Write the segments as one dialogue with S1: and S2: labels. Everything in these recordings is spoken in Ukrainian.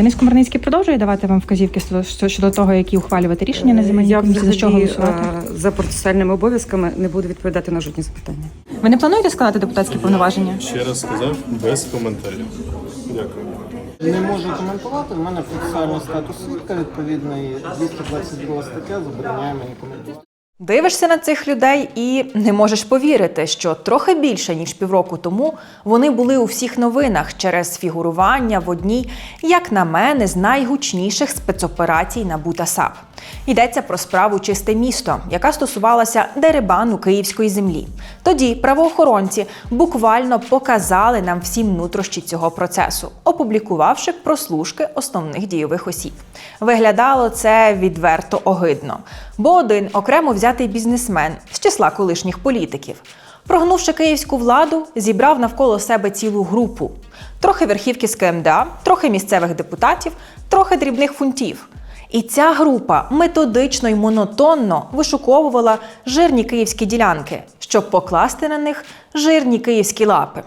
S1: Денис Комарницький продовжує давати вам вказівки щодо- щодо того, які ухвалювати рішення на земельній
S2: Е,
S1: комісії, за що голосувати.
S2: е, за процесуальними обов'язками не буду відповідати на жодні запитання.
S1: Ви не плануєте складати депутатські повноваження?
S3: Ще раз сказав, без коментарів. Дякую.
S4: Не можу коментувати. У мене процесуальний статус свідка відповідний 222 стаття забороняє мені коментувати.
S5: Дивишся на цих людей і не можеш повірити, що трохи більше ніж півроку тому вони були у всіх новинах через фігурування в одній, як на мене, з найгучніших спецоперацій на Бутасап. САП. Йдеться про справу Чисте місто, яка стосувалася дерибану київської землі. Тоді правоохоронці буквально показали нам всім нутрощі цього процесу, опублікувавши прослушки основних дійових осіб. Виглядало це відверто огидно, бо один окремо взятий бізнесмен з числа колишніх політиків, прогнувши київську владу, зібрав навколо себе цілу групу: трохи верхівки з КМДА, трохи місцевих депутатів, трохи дрібних фунтів. І ця група методично й монотонно вишуковувала жирні київські ділянки, щоб покласти на них жирні київські лапи.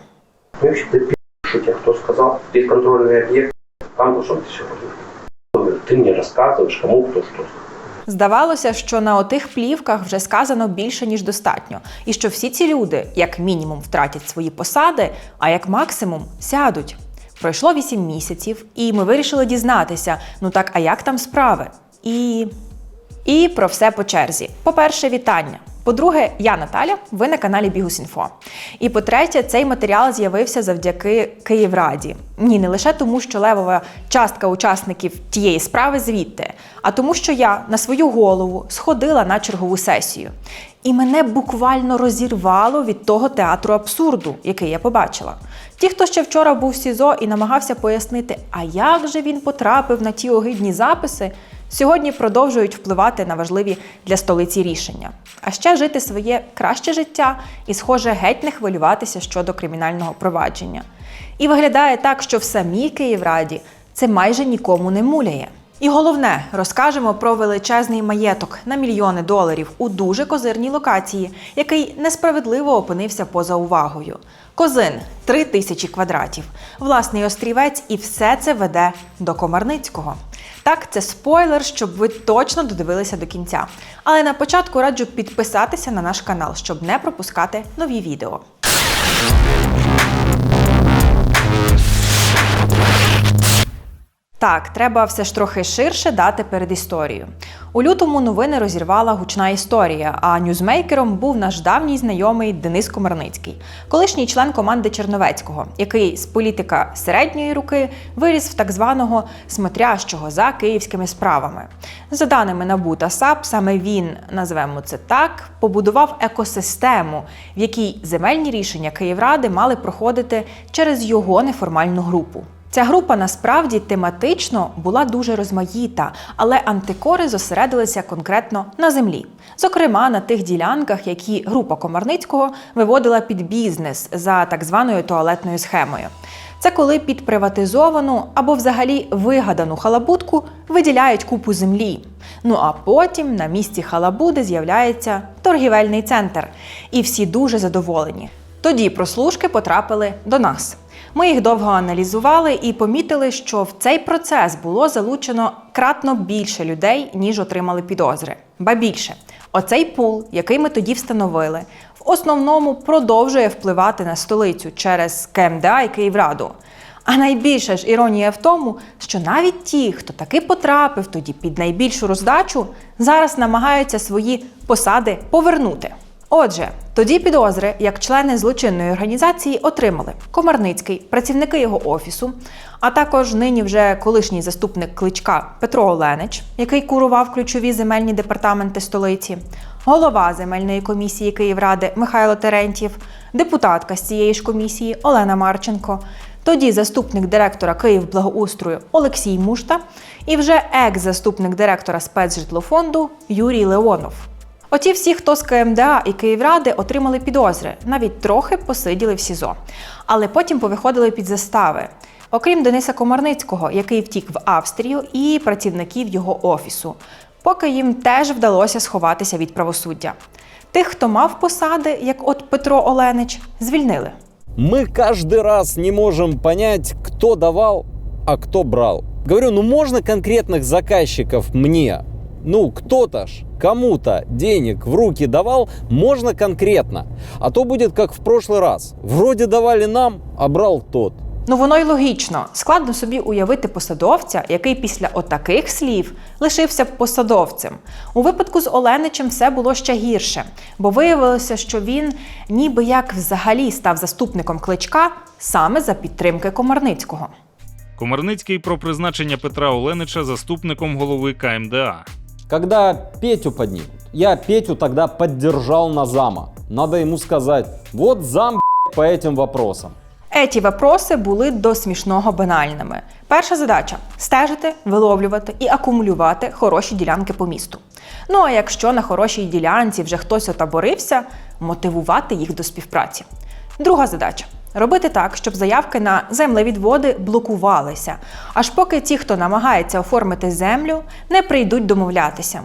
S6: Ну, вообще, ты пишете, кто сказал, здесь контрольный объект, там должно быть все Ты мне рассказываешь, кому кто что сказал.
S5: Здавалося, що на отих плівках вже сказано більше ніж достатньо, і що всі ці люди, як мінімум, втратять свої посади, а як максимум сядуть. Пройшло вісім місяців, і ми вирішили дізнатися: ну так, а як там справи? І. І про все по черзі. По-перше, вітання. По-друге, я Наталя, ви на каналі Бігус.Інфо. І по-третє, цей матеріал з'явився завдяки Київраді. Ні, не лише тому, що левова частка учасників тієї справи звідти, а тому, що я на свою голову сходила на чергову сесію. І мене буквально розірвало від того театру абсурду, який я побачила. Ті, хто ще вчора був в СІЗО і намагався пояснити, а як же він потрапив на ті огидні записи, сьогодні продовжують впливати на важливі для столиці рішення. А ще жити своє краще життя і, схоже, геть не хвилюватися щодо кримінального провадження. І виглядає так, що в самій Київраді це майже нікому не муляє. І головне, розкажемо про величезний маєток на мільйони доларів у дуже козирній локації, який несправедливо опинився поза увагою. Козин 3 тисячі квадратів, власний острівець, і все це веде до Комарницького. Так, це спойлер, щоб ви точно додивилися до кінця. Але на початку раджу підписатися на наш канал, щоб не пропускати нові відео. Так, треба все ж трохи ширше дати перед історією. У лютому новини розірвала гучна історія, а ньюзмейкером був наш давній знайомий Денис Комарницький, колишній член команди Черновецького, який з політика середньої руки виріс в так званого смотрящого за київськими справами. За даними НАБУ та САП, саме він, назвемо це так, побудував екосистему, в якій земельні рішення Київради мали проходити через його неформальну групу. Ця група насправді тематично була дуже розмаїта, але антикори зосередилися конкретно на землі, зокрема на тих ділянках, які група Комарницького виводила під бізнес за так званою туалетною схемою. Це коли під приватизовану або взагалі вигадану халабудку виділяють купу землі. Ну а потім на місці халабуди з'являється торгівельний центр, і всі дуже задоволені. Тоді прослушки потрапили до нас. Ми їх довго аналізували і помітили, що в цей процес було залучено кратно більше людей, ніж отримали підозри. Ба більше, оцей пул, який ми тоді встановили, в основному продовжує впливати на столицю через КМДА і Київраду. А найбільша ж іронія в тому, що навіть ті, хто таки потрапив тоді під найбільшу роздачу, зараз намагаються свої посади повернути. Отже, тоді підозри, як члени злочинної організації, отримали Комарницький, працівники його офісу, а також нині вже колишній заступник кличка Петро Оленич, який курував ключові земельні департаменти столиці, голова земельної комісії Київради Михайло Терентьєв, депутатка з цієї ж комісії Олена Марченко. Тоді заступник директора Київблагоустрою Олексій Мушта і вже екс-заступник директора спецжитлофонду Юрій Леонов. Оті всі, хто з КМДА і Київради отримали підозри, навіть трохи посиділи в СІЗО, але потім повиходили під застави. Окрім Дениса Комарницького, який втік в Австрію, і працівників його офісу, поки їм теж вдалося сховатися від правосуддя. Тих, хто мав посади, як от Петро Оленич, звільнили.
S7: Мы каждый раз не можем понять, кто давал, а кто брал. Говорю, ну можно конкретных заказчиков мне? Ну, кто-то ж кому-то денег в руки давал, можно конкретно. А то будет как в прошлый раз. Вроде давали нам, а брал тот.
S5: Ну воно й логічно. Складно собі уявити посадовця, який після отаких слів лишився б посадовцем. У випадку з Оленичем все було ще гірше, бо виявилося, що він ніби як взагалі став заступником кличка саме за підтримки Комарницького.
S8: Комарницький про призначення Петра Оленича заступником голови КМДА.
S7: Когда Петю поднимут, я Петю тогда поддержал на зама. Надо ему сказать, вот зам по этим вопросам.
S5: Еті вопроси були до смішного банальними. Перша задача стежити, виловлювати і акумулювати хороші ділянки по місту. Ну а якщо на хорошій ділянці вже хтось отаборився, мотивувати їх до співпраці. Друга задача робити так, щоб заявки на землевідводи блокувалися, аж поки ті, хто намагається оформити землю, не прийдуть домовлятися.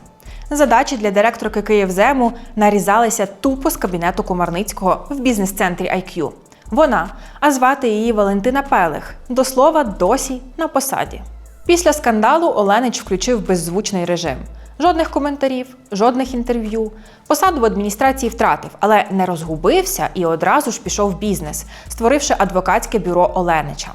S5: Задачі для директорки Київзему нарізалися тупо з кабінету Комарницького в бізнес-центрі IQ. Вона, а звати її Валентина Пелих, до слова, досі на посаді. Після скандалу Оленич включив беззвучний режим. Жодних коментарів, жодних інтерв'ю. Посаду в адміністрації втратив, але не розгубився і одразу ж пішов в бізнес, створивши адвокатське бюро Оленича.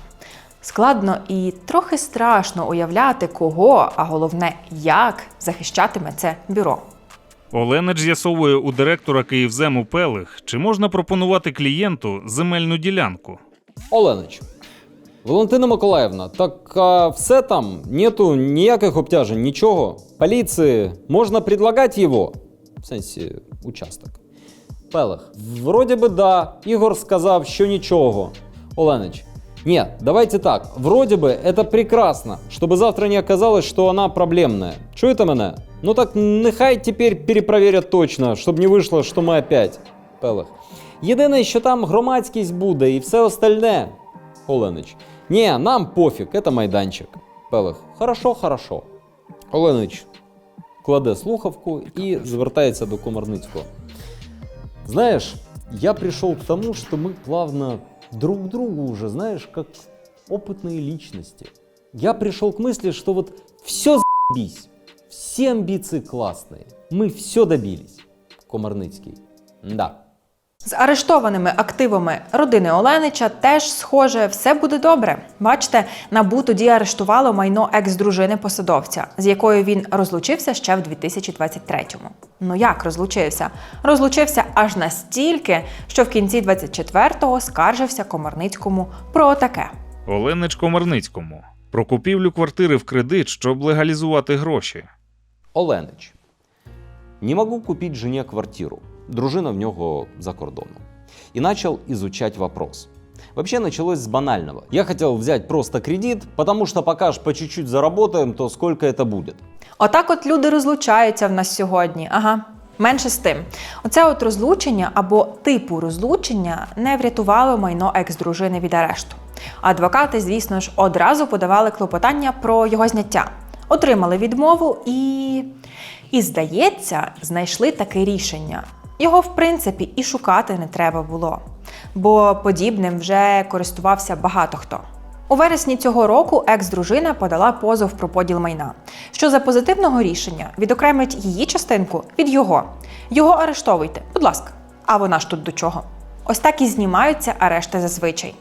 S5: Складно і трохи страшно уявляти, кого, а головне, як захищатиме це бюро.
S8: Оленич з'ясовує у директора Київзему Пелих, чи можна пропонувати клієнту земельну ділянку.
S7: Оленич, Валентина Миколаївна, так а все там нету ніяких обтяжень, нічого. Поліції можна предлагати його? В сенсі, участок. Пелех. Вроде би да. Ігор сказав, що нічого. Оленич. Нет, давайте так. Вроде бы это прекрасно, чтобы завтра не оказалось, что она проблемная. Чуєте мене? Ну так нехай тепер перепроверять точно, щоб не вийшло, що ми опять. Пелех. Єдине, що там громадськість буде і все остальне. Оленич. Не, нам пофіг, это майданчик. Пелех. Хорошо, хорошо. Оленич кладе слухавку і звертається до Комарницького. Знаешь, я пришел к тому, что мы плавно друг к другу уже, знаешь, как опытные личности. Я пришел к мысли, что вот все заебись, все амбиции классные, мы все добились. Комарницький. Да.
S5: З арештованими активами родини Оленича теж, схоже, все буде добре. Бачите, НАБУ тоді арештувало майно екс-дружини посадовця, з якою він розлучився ще в 2023-му. Ну як розлучився? Розлучився аж настільки, що в кінці 24-го скаржився Комарницькому про таке.
S8: Оленич Комарницькому про купівлю квартири в кредит, щоб легалізувати гроші.
S7: Оленич. Не могу купить жене квартиру. Дружина в нього за кордоном. И начал изучать вопрос. Вообще началось с банального. Я хотел взять просто кредит, потому что пока ж по чуть-чуть заработаем, то сколько это будет?
S5: Отак от люди розлучаються в нас сьогодні. Ага. Менше з тим, оце от розлучення або типу розлучення не врятувало майно екс-дружини від арешту. Адвокати, звісно ж, одразу подавали клопотання про його зняття, отримали відмову і, і здається, знайшли таке рішення. Його, в принципі, і шукати не треба було, бо подібним вже користувався багато хто. У вересні цього року екс-дружина подала позов про поділ майна, що за позитивного рішення відокремить її частинку від його. Його арештовуйте, будь ласка. А вона ж тут до чого? Ось так і знімаються арешти зазвичай.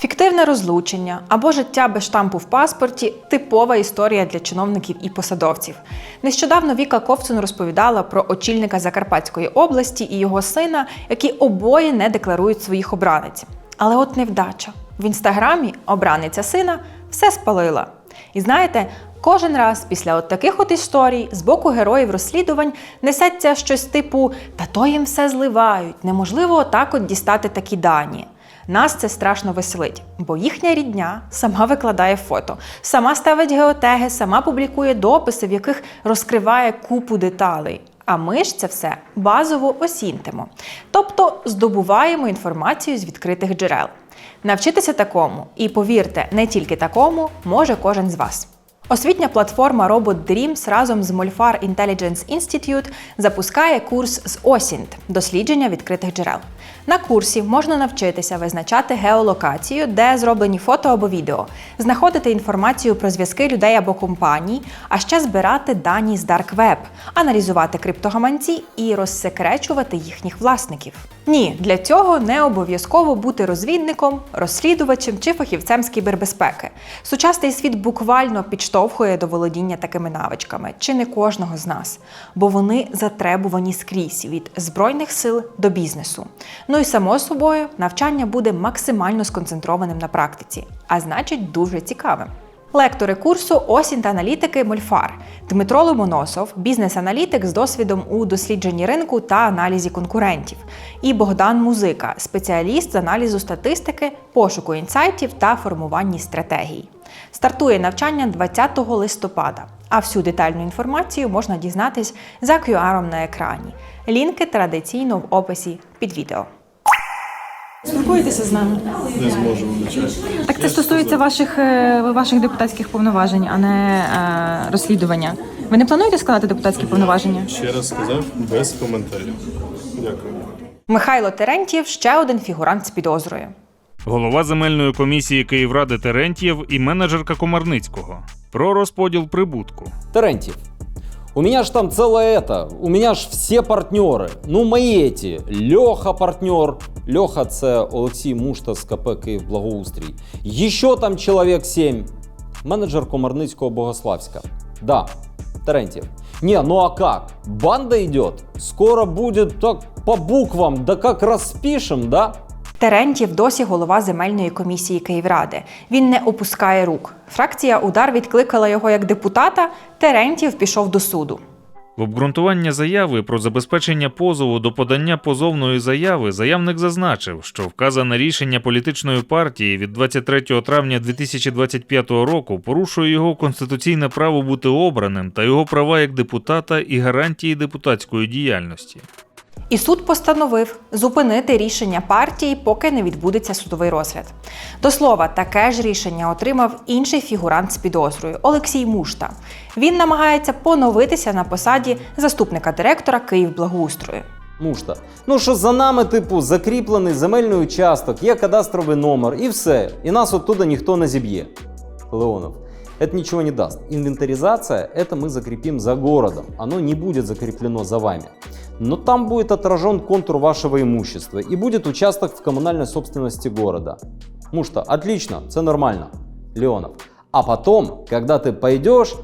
S5: Фіктивне розлучення або життя без штампу в паспорті типова історія для чиновників і посадовців. Нещодавно Віка Ковцун розповідала про очільника Закарпатської області і його сина, які обоє не декларують своїх обранець. Але от невдача. В інстаграмі обраниця сина все спалила. І знаєте, кожен раз після от таких от історій з боку героїв розслідувань несеться щось типу Та то їм все зливають, неможливо отак от дістати такі дані. Нас це страшно веселить, бо їхня рідня сама викладає фото, сама ставить геотеги, сама публікує дописи, в яких розкриває купу деталей. А ми ж це все базово осінтимо. Тобто здобуваємо інформацію з відкритих джерел. Навчитися такому, і повірте, не тільки такому, може кожен з вас. Освітня платформа Robot Dreams разом з Molfar Intelligence Institute запускає курс з OSINT – дослідження відкритих джерел. На курсі можна навчитися визначати геолокацію, де зроблені фото або відео, знаходити інформацію про зв'язки людей або компаній, а ще збирати дані з Dark Web, аналізувати криптогаманці і розсекречувати їхніх власників. Ні, для цього не обов'язково бути розвідником, розслідувачем чи фахівцем з кібербезпеки. Сучасний світ буквально підштовхує до володіння такими навичками, чи не кожного з нас, бо вони затребувані скрізь від збройних сил до бізнесу. Ну і само собою, навчання буде максимально сконцентрованим на практиці, а значить дуже цікавим. Лектори курсу осінь та аналітики Мольфар Дмитро Ломоносов, бізнес-аналітик з досвідом у дослідженні ринку та аналізі конкурентів, і Богдан Музика, спеціаліст з аналізу статистики, пошуку інсайтів та формуванні стратегій. Стартує навчання 20 листопада, а всю детальну інформацію можна дізнатись за QR на екрані. Лінки традиційно в описі під відео.
S1: Спілкуєтеся з нами.
S3: Не зможу вибачати.
S1: Так це стосується ваших, е, ваших депутатських повноважень, а не е, розслідування. Ви не плануєте складати депутатські повноваження?
S3: Ще раз сказав, без коментарів. Дякую.
S5: Михайло Терентьєв ще один фігурант з підозрою.
S8: Голова земельної комісії Київради Терентьєв і менеджерка Комарницького про розподіл прибутку.
S7: Терентьев, у меня ж там целое это, у меня ж все партнеры. Ну, мои эти. Леха партнер. Леха це Олексій Мушта з КП Київ Благоустрій. Еще там человек 7. Менеджер Комарницького Богославська. Да, Терентьев. Не, ну а как? Банда идет. Скоро будет так по буквам, да как распишем, да?
S5: Терентьєв досі голова земельної комісії Київради. Він не опускає рук. Фракція Удар відкликала його як депутата. Терентьєв пішов до суду.
S8: В обґрунтування заяви про забезпечення позову до подання позовної заяви заявник зазначив, що вказане рішення політичної партії від 23 травня 2025 року порушує його конституційне право бути обраним та його права як депутата і гарантії депутатської діяльності.
S5: І суд постановив зупинити рішення партії, поки не відбудеться судовий розгляд. До слова, таке ж рішення отримав інший фігурант з підозрою Олексій Мушта. Він намагається поновитися на посаді заступника директора Київблагоустрою.
S7: Мушта. Ну що за нами, типу, закріплений земельний участок, є кадастровий номер і все. І нас оттуда ніхто не зіб'є. Леонов. Это ничего не даст. Инвентаризация, это мы закрепим за городом. Оно не будет закреплено за вами. Но там будет отражен контур вашего имущества и будет участок в коммунальной собственности города. Мушта, отлично, це нормально. Леонов. А потом, когда ты пойдешь,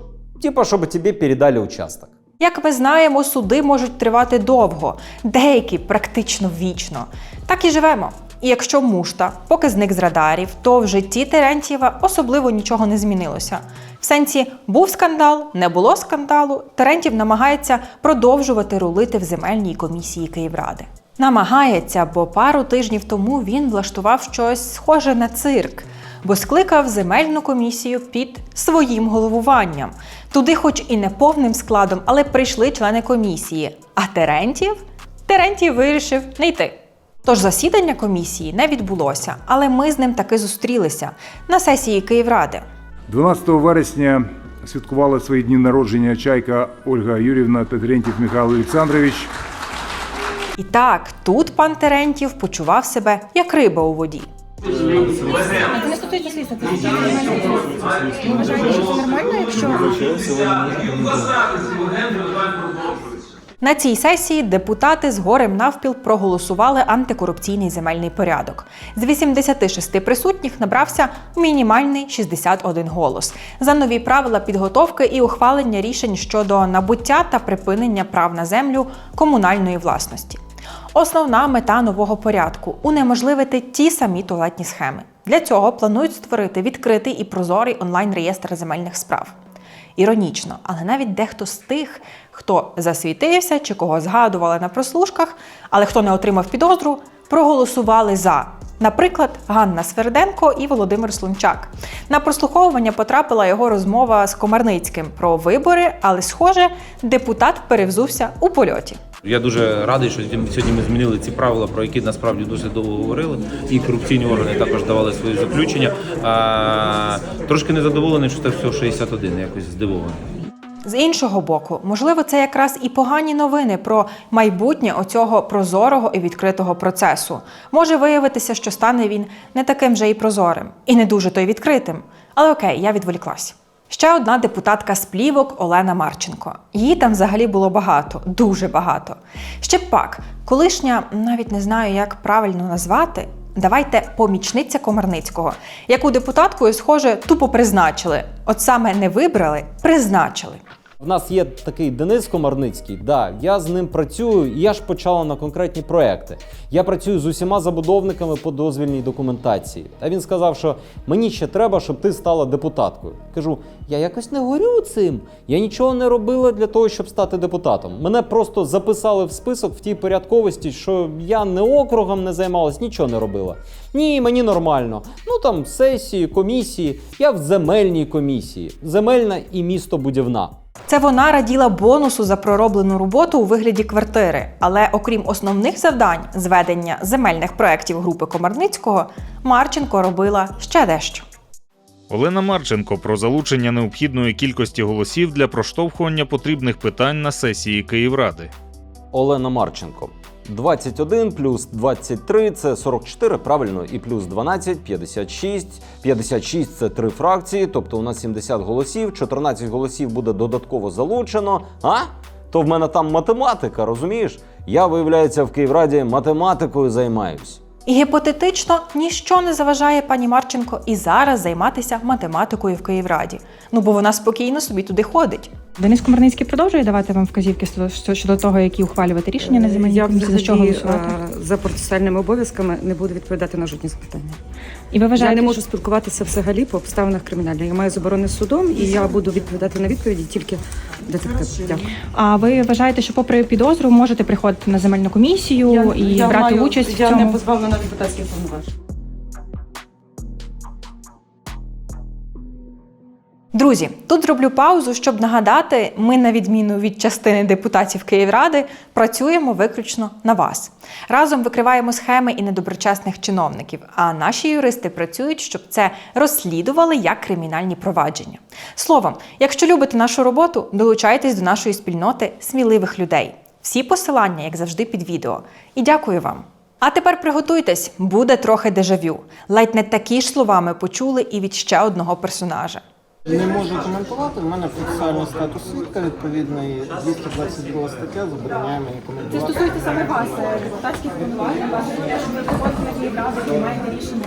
S7: типа, чтобы тебе передали участок.
S5: Як ми знаємо, суди можуть тривати довго, деякі практично вічно. Так і живемо. І якщо мушта поки зник з радарів, то в житті Терентьєва особливо нічого не змінилося. В сенсі був скандал, не було скандалу. Терентьєв намагається продовжувати рулити в земельній комісії Київради. Намагається, бо пару тижнів тому він влаштував щось схоже на цирк, бо скликав земельну комісію під своїм головуванням. Туди, хоч і не повним складом, але прийшли члени комісії. А Терентьєв? Терентьєв вирішив не йти. Тож засідання комісії не відбулося, але ми з ним таки зустрілися на сесії Київради.
S9: 12 вересня святкували свої дні народження Чайка Ольга Юрівна та Терентів Михайло Олександрович.
S5: І так, тут пан Терентьєв почував себе як риба у воді.
S1: Не стосується слідства. Вважаєте, що це нормально, якщо
S5: На цій сесії депутати з горем навпіл проголосували антикорупційний земельний порядок. З 86 присутніх набрався мінімальний 61 голос за нові правила підготовки і ухвалення рішень щодо набуття та припинення прав на землю комунальної власності. Основна мета нового порядку унеможливити ті самі туалетні схеми. Для цього планують створити відкритий і прозорий онлайн-реєстр земельних справ. Іронічно, але навіть дехто з тих, хто засвітився чи кого згадували на прослушках, але хто не отримав підозру, проголосували за. Наприклад, Ганна Сверденко і Володимир Слунчак. На прослуховування потрапила його розмова з Комарницьким про вибори, але, схоже, депутат перевзувся у польоті.
S10: Я дуже радий, що сьогодні ми змінили ці правила, про які насправді досить довго говорили. І корупційні органи також давали свої заключення. А, трошки незадоволений, що це всього 61, якось здивований.
S5: З іншого боку, можливо, це якраз і погані новини про майбутнє оцього прозорого і відкритого процесу. Може виявитися, що стане він не таким вже і прозорим, і не дуже то й відкритим. Але окей, я відволіклась. Ще одна депутатка з плівок Олена Марченко. Її там взагалі було багато, дуже багато. Ще пак, колишня, навіть не знаю, як правильно назвати. Давайте помічниця Комарницького, яку депутаткою, схоже, тупо призначили. От саме не вибрали, призначили.
S7: В нас є такий Денис Комарницький. Да, я з ним працюю, і я ж почала на конкретні проекти. Я працюю з усіма забудовниками по дозвільній документації. А він сказав, що мені ще треба, щоб ти стала депутаткою. Кажу, я якось не горю цим. Я нічого не робила для того, щоб стати депутатом. Мене просто записали в список в тій порядковості, що я не округом не займалась, нічого не робила. Ні, мені нормально. Ну там сесії, комісії. Я в земельній комісії. Земельна і містобудівна.
S5: Це вона раділа бонусу за пророблену роботу у вигляді квартири. Але окрім основних завдань зведення земельних проєктів групи Комарницького, Марченко робила ще дещо.
S8: Олена Марченко про залучення необхідної кількості голосів для проштовхування потрібних питань на сесії Київради.
S7: Олена Марченко. 21 плюс 23 це 44, правильно, і плюс 12 56. 56 це три фракції, тобто у нас 70 голосів, 14 голосів буде додатково залучено. А? То в мене там математика, розумієш? Я, виявляється, в Київраді математикою займаюсь.
S5: І гіпотетично ніщо не заважає пані Марченко і зараз займатися математикою в Київраді. Ну бо вона спокійно собі туди ходить.
S1: Денис Комарницький продовжує давати вам вказівки щодо- щодо того, які ухвалювати рішення на земельній
S2: Я
S1: комісії, за що голосувати.
S2: за процесуальними обов'язками не буду відповідати на жодні запитання.
S1: І ви
S2: Я не можу спілкуватися взагалі по обставинах кримінальних. Я маю заборони судом, і я буду відповідати на відповіді тільки детектив. Дякую.
S1: а ви вважаєте, що попри підозру можете приходити на земельну комісію і брати участь в цьому?
S2: позбавлена депутатських повноважень.
S5: Друзі, тут зроблю паузу, щоб нагадати, ми, на відміну від частини депутатів Київради, працюємо виключно на вас. Разом викриваємо схеми і недоброчесних чиновників. А наші юристи працюють, щоб це розслідували як кримінальні провадження. Словом, якщо любите нашу роботу, долучайтесь до нашої спільноти сміливих людей. Всі посилання, як завжди, під відео. І дякую вам. А тепер приготуйтесь, буде трохи дежавю. Ледь не такі ж слова ми почули і від ще одного персонажа.
S4: Не можу коментувати. У мене процесуальний статус свідка, відповідний 222 стаття забороняє мені коментувати.
S1: стосується саме вас, депутатських повноважень, ваших що ви приходите на приймаєте рішення.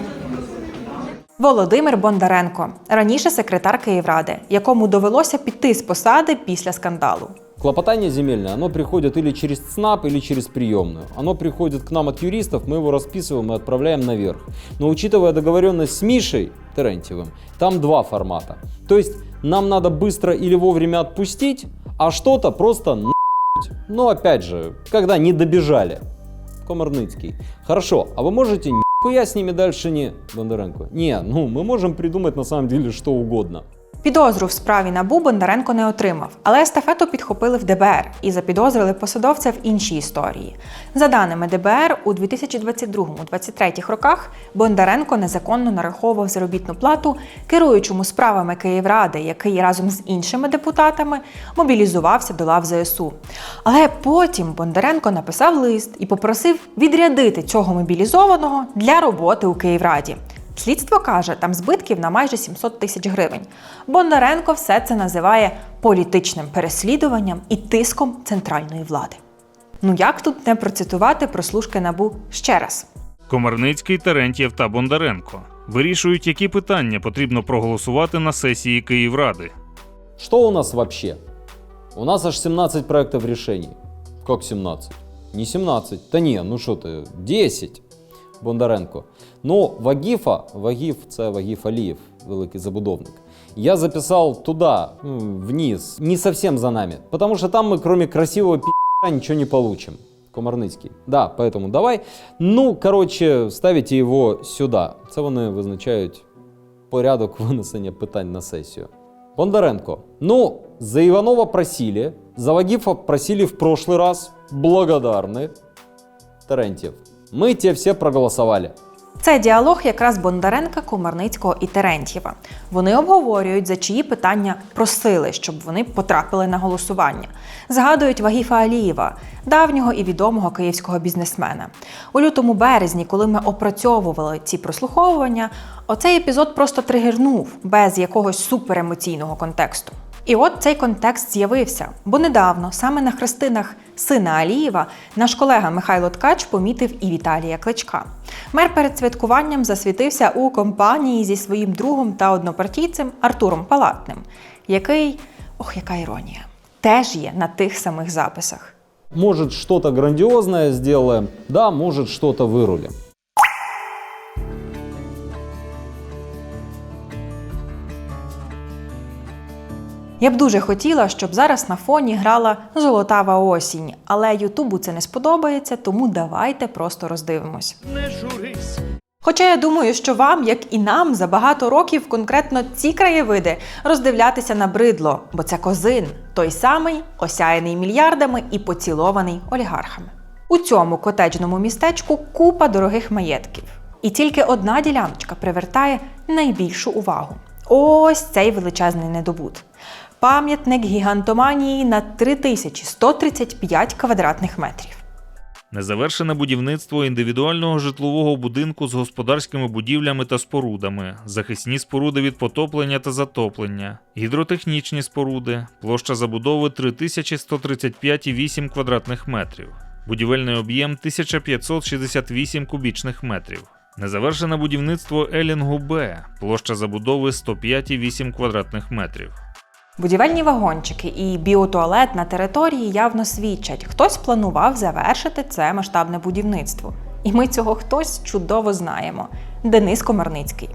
S5: Володимир Бондаренко, раніше секретар Київради, якому довелося піти з посади після скандалу.
S7: Клопотание земельное, оно приходит или через ЦНАП, или через приемную. Оно приходит к нам от юристов, мы его расписываем и отправляем наверх. Но учитывая договоренность с Мишей Терентьевым, там два формата. То есть нам надо быстро или вовремя отпустить, а что-то просто на***ть. Но опять же, когда не добежали. Комарныцкий. Хорошо, а вы можете нихуя с ними дальше не... Бондаренко. Не, ну мы можем придумать на самом деле что угодно.
S5: Підозру в справі набу Бондаренко не отримав, але естафету підхопили в ДБР і запідозрили посадовця в іншій історії. За даними ДБР, у 2022-2023 роках Бондаренко незаконно нараховував заробітну плату керуючому справами Київради, який разом з іншими депутатами мобілізувався до лав ЗСУ. Але потім Бондаренко написав лист і попросив відрядити цього мобілізованого для роботи у Київраді. Слідство каже, там збитків на майже 700 тисяч гривень. Бондаренко все це називає політичним переслідуванням і тиском центральної влади. Ну як тут не процитувати прослушки набу ще раз?
S8: Комарницький, Терентьєв та Бондаренко вирішують, які питання потрібно проголосувати на сесії Київради.
S7: Что у нас вообще? У нас аж 17 проектов решений. Как 17? Не 17. Да не, ну что ты, 10. Бондаренко. Ну, Вагіфа, Вагіф це Вагіф Алієв, великий забудовник. Я записал туда, м, вниз, не совсем за нами. Потому что там мы, кроме красивого пи***а, ничего не получим. Комарницький. Да, поэтому давай. Ну, короче, ставите его сюда. Це вони визначають порядок винесення питань на сесію. Бондаренко. Ну, за Иванова просили, за Вагифа просили в прошлый раз. Благодарны. Терентьев. Мы те все проголосовали.
S5: Це діалог якраз Бондаренка, Комарницького і Терентьєва. Вони обговорюють, за чиї питання просили, щоб вони потрапили на голосування. Згадують Вагіфа Алієва, давнього і відомого київського бізнесмена. У лютому березні, коли ми опрацьовували ці прослуховування, оцей епізод просто тригернув без якогось суперемоційного контексту. І от цей контекст з'явився, бо недавно, саме на хрестинах сина Алієва, наш колега Михайло Ткач помітив і Віталія Кличка. Мер перед святкуванням засвітився у компанії зі своїм другом та однопартійцем Артуром Палатним, який, ох, яка іронія, теж є на тих самих записах.
S7: Может, что-то грандиозное сделаем, да, может, что-то вырулим.
S5: Я б дуже хотіла, щоб зараз на фоні грала золотава осінь, але Ютубу це не сподобається, тому давайте просто роздивимось. Не журись. Хоча я думаю, що вам, як і нам, за багато років конкретно ці краєвиди роздивлятися набридло, бо це козин, той самий, осяяний мільярдами і поцілований олігархами. У цьому котеджному містечку купа дорогих маєтків. І тільки одна діляночка привертає найбільшу увагу. Ось цей величезний недобут. Пам'ятник гігантоманії на 3135 квадратних метрів.
S8: Незавершене будівництво індивідуального житлового будинку з господарськими будівлями та спорудами, захисні споруди від потоплення та затоплення, гідротехнічні споруди, площа забудови 3135,8 квадратних метрів, будівельний об'єм 1568 кубічних метрів. Незавершене будівництво Елінгу Б, площа забудови 105,8 квадратних метрів.
S5: Будівельні вагончики і біотуалет на території явно свідчать, хтось планував завершити це масштабне будівництво. І ми цього хтось чудово знаємо. Денис Комарницький.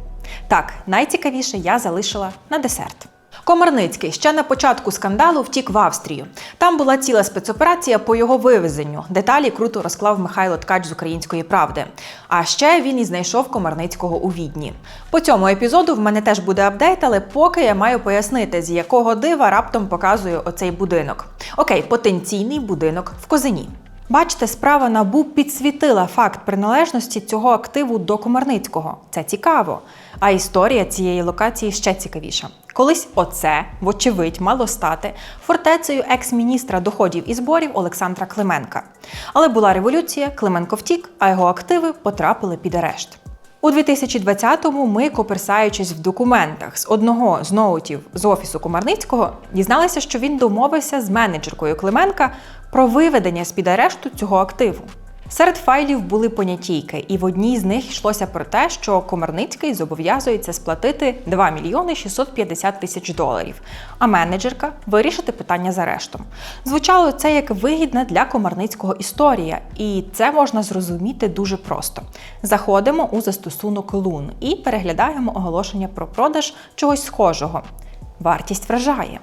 S5: Так, найцікавіше я залишила на десерт. Комарницький ще на початку скандалу втік в Австрію. Там була ціла спецоперація по його вивезенню. Деталі круто розклав Михайло Ткач з української правди. А ще він і знайшов Комарницького у відні. По цьому епізоду в мене теж буде апдейт, але поки я маю пояснити, з якого дива раптом показую оцей будинок. Окей, потенційний будинок в Козині. Бачите, справа НАБУ підсвітила факт приналежності цього активу до Комарницького. Це цікаво. А історія цієї локації ще цікавіша. Колись оце, вочевидь, мало стати фортецею екс-міністра доходів і зборів Олександра Клименка. Але була революція, Клименко втік, а його активи потрапили під арешт. У 2020-му ми, коперсаючись в документах з одного з ноутів з офісу Комарницького, дізналися, що він домовився з менеджеркою Клименка про виведення з під арешту цього активу. Серед файлів були понятійки, і в одній з них йшлося про те, що Комарницький зобов'язується сплатити 2 мільйони 650 тисяч доларів, а менеджерка вирішити питання з арештом. Звучало це як вигідна для Комарницького історія, і це можна зрозуміти дуже просто. Заходимо у застосунок Лун і переглядаємо оголошення про продаж чогось схожого. Вартість вражає.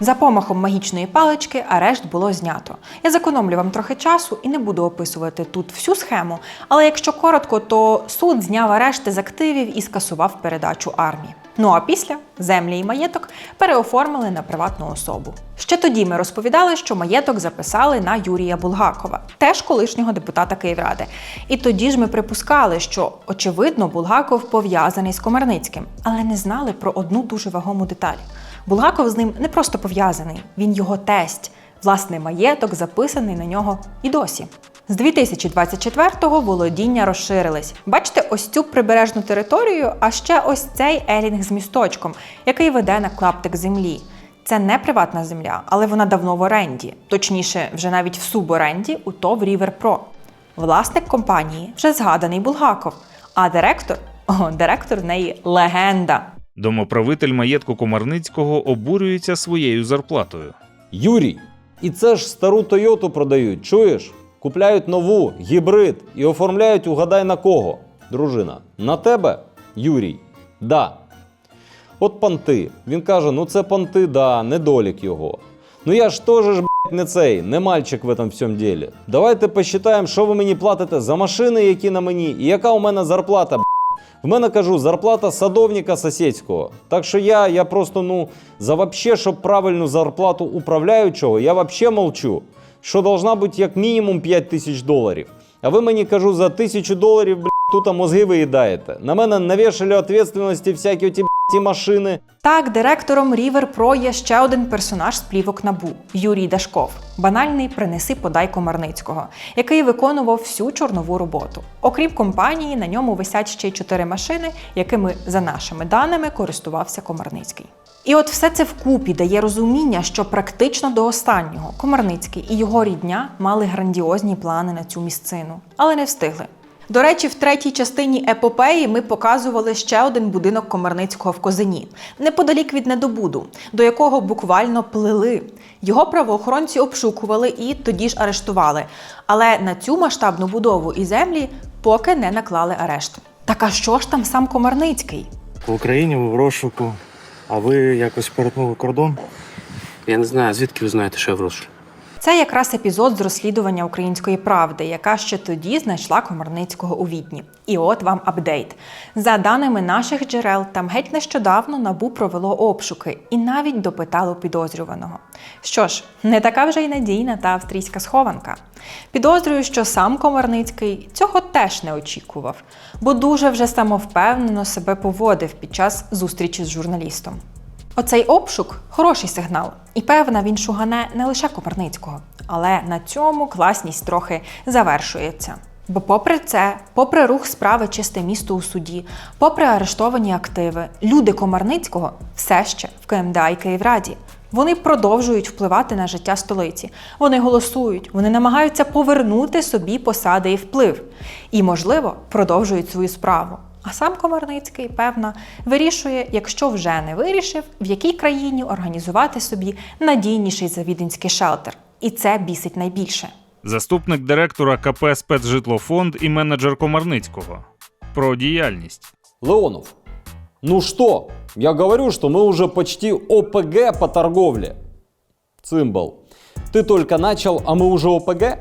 S5: За помахом магічної палички арешт було знято. Я зекономлю вам трохи часу і не буду описувати тут всю схему, але якщо коротко, то суд зняв арешти з активів і скасував передачу армії. Ну а після землі і маєток переоформили на приватну особу. Ще тоді ми розповідали, що маєток записали на Юрія Булгакова, теж колишнього депутата Київради. І тоді ж ми припускали, що очевидно Булгаков пов'язаний з Комарницьким, але не знали про одну дуже вагому деталь. Булгаков з ним не просто пов'язаний, він його тесть. Власне, маєток записаний на нього і досі. З 2024-го володіння розширились. Бачите ось цю прибережну територію, а ще ось цей елінг з місточком, який веде на клаптик землі. Це не приватна земля, але вона давно в оренді, точніше, вже навіть в суборенді у ТОВ Рівер Про. Власник компанії вже згаданий Булгаков, а директор о, директор в неї легенда.
S8: Домоправитель маєтку Комарницького обурюється своєю зарплатою.
S7: Юрій, і це ж стару Тойоту продають, чуєш? Купляють нову, гібрид і оформляють угадай на кого. Дружина, на тебе, Юрій? Да. От панти. Він каже: ну це панти, да, недолік його. Ну я ж теж ж, не цей, не мальчик в этом всьому ділі. Давайте посчитаємо, що ви мені платите за машини, які на мені, і яка у мене зарплата. В мене кажу, зарплата садовника сусідського. Так що я, я просто ну за вообще, щоб правильну зарплату управляючого, я вообще молчу. Що должна бути як мінімум 5 тисяч доларів. А ви мені кажу, за тисячу доларів, тут мозги виїдаєте. На мене навішали відповідальності всякі ті, блядь, ті машини.
S5: Так, директором Рівер Про є ще один персонаж з плівок набу Юрій Дашков, банальний принеси подай Комарницького, який виконував всю чорнову роботу. Окрім компанії, на ньому висять ще й чотири машини, якими, за нашими даними, користувався Комарницький. І от все це вкупі дає розуміння, що практично до останнього Комарницький і його рідня мали грандіозні плани на цю місцину, але не встигли. До речі, в третій частині епопеї ми показували ще один будинок Комарницького в Козині, неподалік від недобуду, до якого буквально плили. Його правоохоронці обшукували і тоді ж арештували. Але на цю масштабну будову і землі поки не наклали арешт. Так а що ж там сам Комарницький?
S11: В Україні ви в розшуку, а ви якось перетнули кордон.
S6: Я не знаю, звідки ви знаєте, що я в розшуку?
S5: Це якраз епізод з розслідування української правди, яка ще тоді знайшла Комарницького у Відні. І от вам апдейт. За даними наших джерел, там геть нещодавно набу провело обшуки і навіть допитало підозрюваного. Що ж, не така вже й надійна та австрійська схованка. Підозрюю, що сам Комарницький цього теж не очікував, бо дуже вже самовпевнено себе поводив під час зустрічі з журналістом. Оцей обшук хороший сигнал, і певна він шугане не лише Коперницького, але на цьому класність трохи завершується. Бо, попри це, попри рух справи чисте місто у суді, попри арештовані активи, люди Комарницького все ще в КМДА і Київраді. Вони продовжують впливати на життя столиці. Вони голосують, вони намагаються повернути собі посади і вплив. І, можливо, продовжують свою справу. А сам Комарницький, певно, вирішує, якщо вже не вирішив, в якій країні організувати собі надійніший завіденський шелтер. І це бісить найбільше.
S8: Заступник директора КП «Спецжитлофонд» і менеджер Комарницького. Про діяльність.
S7: Леонов, ну что, я говорю, что мы уже почти ОПГ по торговле. Цимбал, ты только начал, а мы уже ОПГ?